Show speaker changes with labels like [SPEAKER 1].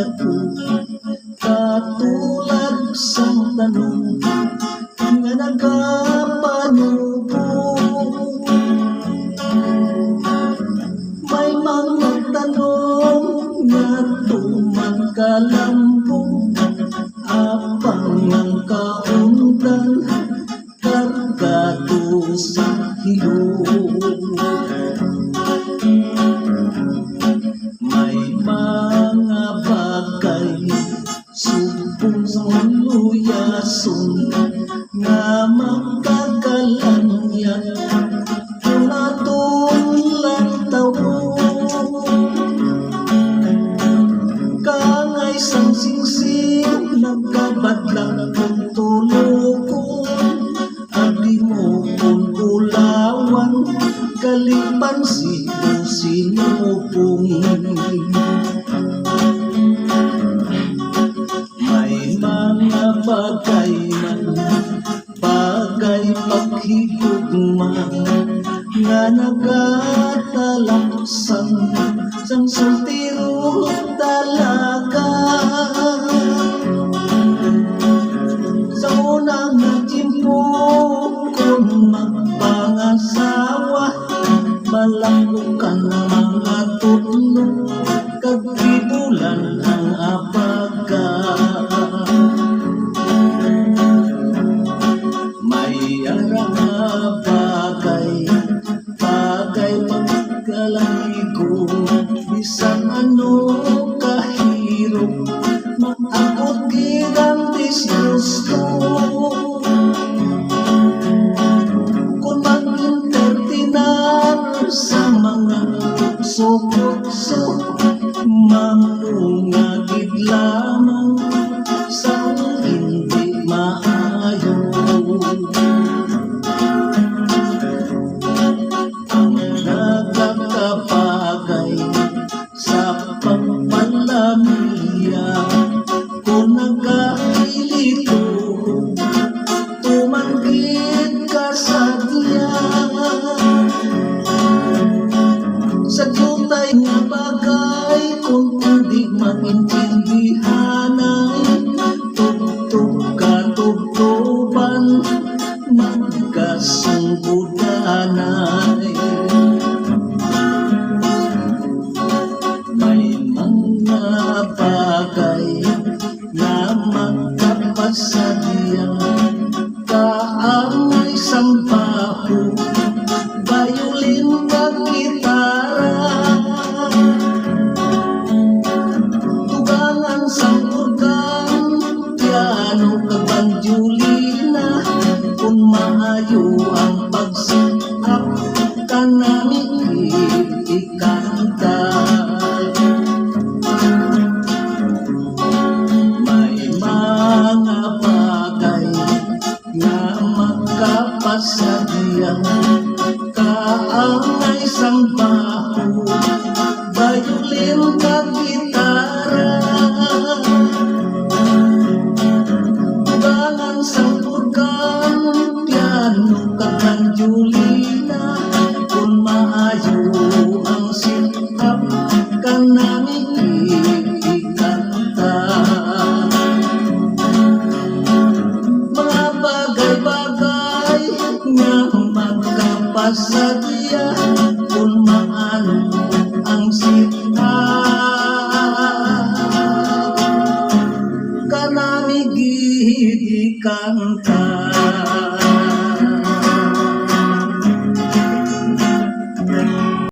[SPEAKER 1] katulad, katulad isang tanong, na nagkapanubo. May mga tanong na tumankalambong, apang ang kauntan, kagato sa hilong. ปุ่งสวรรค์ลุยาสุนงามัง Paghigugma Nga nagatalaksan Sang sultiro talaga Sa unang nagtimpo Kung magpangasawa Malakukan ng mga girang disgusto Kung mag-intertinar sa mga lamang sa maintindihan ay Tugtog ka tugtuban Magkasunggudan ay May mga na magkapasadya magkapasadiyang kaangay sang baho, bayulin ka gitara. Tugangan sang organ, piano ka kung magkapasadya kung maano ang sita. Kanamigid ikanta.